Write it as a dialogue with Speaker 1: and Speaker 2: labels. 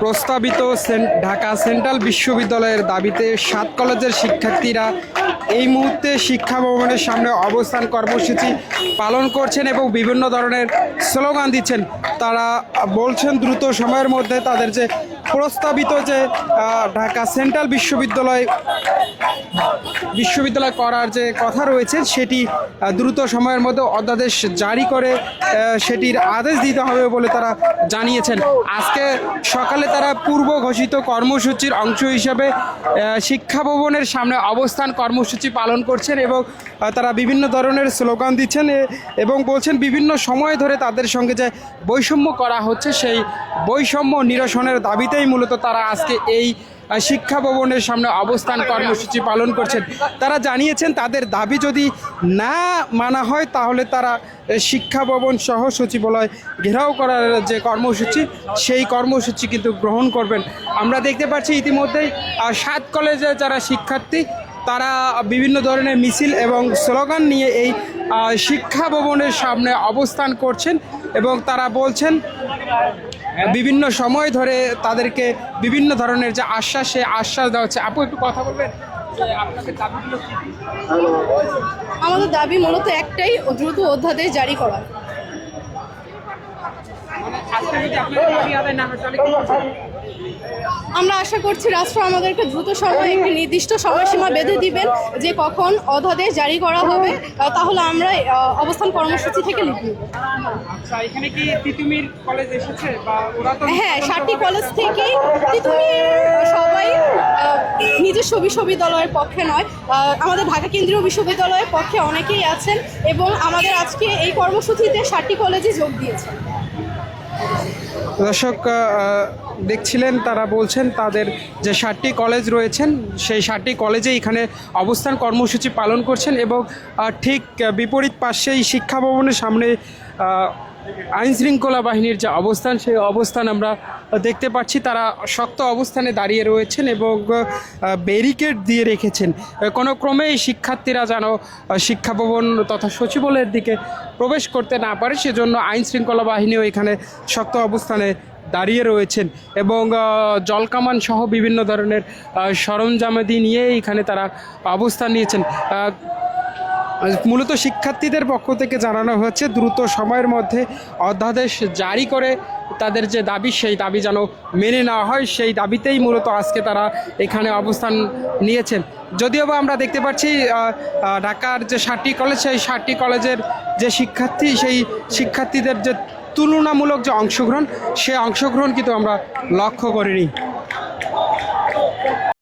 Speaker 1: প্রস্তাবিত ঢাকা সেন্ট্রাল বিশ্ববিদ্যালয়ের দাবিতে সাত কলেজের শিক্ষার্থীরা এই মুহূর্তে শিক্ষা ভবনের সামনে অবস্থান কর্মসূচি পালন করছেন এবং বিভিন্ন ধরনের স্লোগান দিচ্ছেন। তারা বলছেন দ্রুত সময়ের মধ্যে তাদের যে প্রস্তাবিত যে ঢাকা সেন্ট্রাল বিশ্ববিদ্যালয় বিশ্ববিদ্যালয় করার যে কথা রয়েছে, সেটি দ্রুত সময়ের মধ্যে অধ্যাদেশ জারি করে সেটির আদেশ দিতে হবে বলে তারা জানিয়েছেন। আজকে সকালে তারা পূর্ব ঘোষিত কর্মসূচির অংশ হিসেবে শিক্ষা ভবনের সামনে অবস্থান কর্মসূচি পালন করছেন এবং তারা বিভিন্ন ধরনের স্লোগান দিচ্ছেন এবং বলছেন বিভিন্ন সময় ধরে তাদের সঙ্গে যে বৈষম্য করা হচ্ছে, সেই বৈষম্য নিরসনের দাবিতেই মূলত তারা আজকে এই শিক্ষা ভবনের সামনে অবস্থান কর্মসূচি পালন করছেন। তারা জানিয়েছেন, তাদের দাবি যদি না মানা হয়, তাহলে তারা শিক্ষা ভবন সহ সচিবালয় ঘেরাও করার যে কর্মসূচি, সেই কর্মসূচি কিন্তু গ্রহণ করবেন। আমরা দেখতে পাচ্ছি ইতিমধ্যেই সাত কলেজে যারা শিক্ষার্থী, তারা বিভিন্ন ধরনের মিছিল এবং স্লোগান নিয়ে এই শিক্ষা ভবনের সামনে অবস্থান করছেন। এবং তারা বলছেন বিভিন্ন সময় ধরে তাদেরকে বিভিন্ন ধরনের যে আশ্বাস সে আশ্বাস দেওয়া হচ্ছে। আপু একটু কথা বলবেন?
Speaker 2: আমাদের দাবি মূলত একটাই দ্রুত অধ্যাদেশ জারি করা। আমরা আশা করছি রাষ্ট্র আমাদেরকে দ্রুত সময় একটি নির্দিষ্ট সময়সীমা বেঁধে দিবেন যে কখন অধ্যাদেশ জারি করা হবে তাহলে আমরা অবস্থান কর্মসূচি থেকে লিখ নেব
Speaker 1: আচ্ছা
Speaker 2: হ্যাঁ সাতটি কলেজ থেকেই তুমি সবাই নিজস্ব বিশ্ববিদ্যালয়ের পক্ষে নয় আমাদের ঢাকা কেন্দ্রীয় বিশ্ববিদ্যালয়ের পক্ষে অনেকেই আছেন এবং আমাদের আজকে এই কর্মসূচিতে সাতটি কলেজে যোগ দিয়েছেন।
Speaker 1: দর্শক দেখছিলেন, তারা বলছেন তাদের যে ষাটটি কলেজ রয়েছেন, সেই ষাটটি কলেজে এখানে অবস্থান কর্মসূচি পালন করছেন এবং ঠিক বিপরীত পাশেই শিক্ষা ভবনের সামনে আইন শৃঙ্খলা বাহিনীর যে অবস্থান, সেই অবস্থান আমরা দেখতে পাচ্ছি। তারা শক্ত অবস্থানে দাঁড়িয়ে রয়েছেন এবং ব্যারিকেড দিয়ে রেখেছেন। কোনো ক্রমেই শিক্ষার্থীরা যেন শিক্ষা ভবন তথা সচিবালয়ের দিকে প্রবেশ করতে না পারে, সেজন্য আইন শৃঙ্খলা বাহিনীও এখানে শক্ত অবস্থানে দাঁড়িয়ে রয়েছেন এবং জলকামান সহ বিভিন্ন ধরনের সরঞ্জামাদি নিয়ে এখানে তারা অবস্থান নিয়েছেন। মূলত শিক্ষার্থীদের পক্ষ থেকে জানানো হয়েছে দ্রুত সময়ের মধ্যে অধ্যাদেশ জারি করে তাদের যে দাবি, সেই দাবি যেন মেনে নেওয়া হয়। সেই দাবিতেই মূলত আজকে তারা এখানে অবস্থান নিয়েছেন। যদিও বা আমরা দেখতে পাচ্ছি ঢাকার যে ষাটটি কলেজ সেই ষাটটি কলেজের যে শিক্ষার্থী, সেই শিক্ষার্থীদের যে তুলনামূলক যে অংশগ্রহণ, সে অংশগ্রহণ কিন্তু আমরা লক্ষ্য করিনি।